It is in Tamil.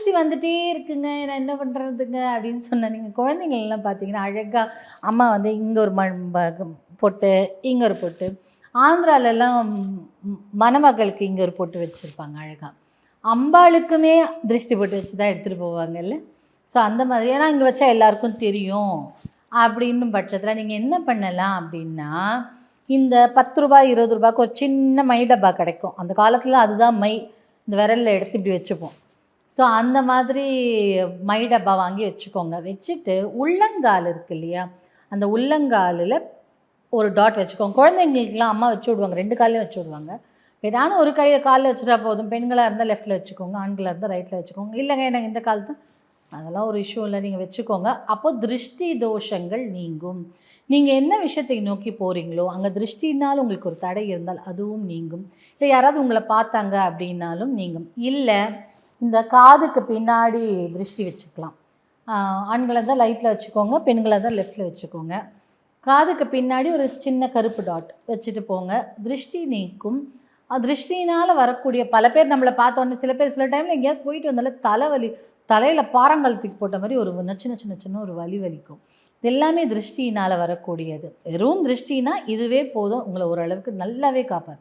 திருஷ்டி வந்துட்டே இருக்குங்க. நான் என்ன பண்ணுறதுங்க அப்படின்னு சொன்னேன் நீங்கள் குழந்தைங்கள்லாம் பார்த்தீங்கன்னா அழகாக அம்மா வந்து இங்கே ஒரு மண் பொட்டு இங்கே ஒரு பொட்டு. ஆந்திராலெல்லாம் மணமகளுக்கு இங்கே ஒரு பொட்டு வச்சுருப்பாங்க அழகாக அம்பாளுக்குமே திருஷ்டி பொட்டு வச்சு தான் எடுத்துகிட்டு போவாங்கல்ல? ஸோ அந்த மாதிரி. ஏன்னா இங்கே வச்சா எல்லாருக்கும் தெரியும். அப்படின்னு பட்சத்தில் நீங்கள் என்ன பண்ணலாம் அப்படின்னா இந்த பத்து ரூபாய் இருபது ரூபாய்க்கு ஒரு சின்ன மை டப்பா கிடைக்கும். அந்த காலத்தில் அதுதான் மை. இந்த விரலில் எடுத்து இப்படி வச்சுப்போம். ஸோ அந்த மாதிரி மை டப்பா வாங்கி வச்சுக்கோங்க. வச்சுட்டு உள்ளங்கால் இருக்கு இல்லையா? அந்த உள்ளங்காலில் ஒரு டாட் வச்சுக்கோங்க. குழந்தைங்களுக்குலாம் அம்மா வச்சு விடுவாங்க. ரெண்டு காலையும் வச்சு விடுவாங்க. ஏதான ஒரு கையை காலில் வச்சுட்டா போதும். பெண்களாக இருந்தால் லெஃப்ட்டில் வச்சுக்கோங்க. ஆண்களாக இருந்தால் ரைட்டில் வச்சுக்கோங்க. இல்லைங்க எனக்கு இந்த காலத்து அதெல்லாம் ஒரு இஷ்யூ இல்லை. நீங்கள் வச்சுக்கோங்க. அப்போது திருஷ்டி தோஷங்கள் நீங்கும். நீங்கள் என்ன விஷயத்தை நோக்கி போகிறீங்களோ அங்கே திருஷ்டினால் உங்களுக்கு ஒரு தடை இருந்தால் அதுவும் நீங்கும். இல்லை யாராவது உங்களை பார்த்தாங்க அப்படின்னாலும் நீங்கும். இல்லை இந்த காதுக்கு பின்னாடி திருஷ்டி வச்சுக்கலாம். ஆண்களை தான் லைட்டில் வச்சுக்கோங்க பெண்களை தான் லெஃப்ட்டில் வச்சுக்கோங்க. காதுக்கு பின்னாடி ஒரு சின்ன கருப்பு டாட் வச்சுட்டு போங்க. திருஷ்டி நீக்கும். திருஷ்டினால் வரக்கூடிய பல பேர் நம்மளை பார்த்தோன்னே சில பேர் சில டைமில் எங்கேயாவது போயிட்டு வந்தாலும் தலைவலி தலையில் பாறங்கால் தூக்கி போட்ட மாதிரி ஒரு நச்சு சின்ன சின்ன ஒரு வலி வலிக்கும். இது எல்லாமே திருஷ்டினால் வரக்கூடியது. வெறும் திருஷ்டினா இதுவே போதும். உங்களை ஓரளவுக்கு நல்லாவே காப்பாற்று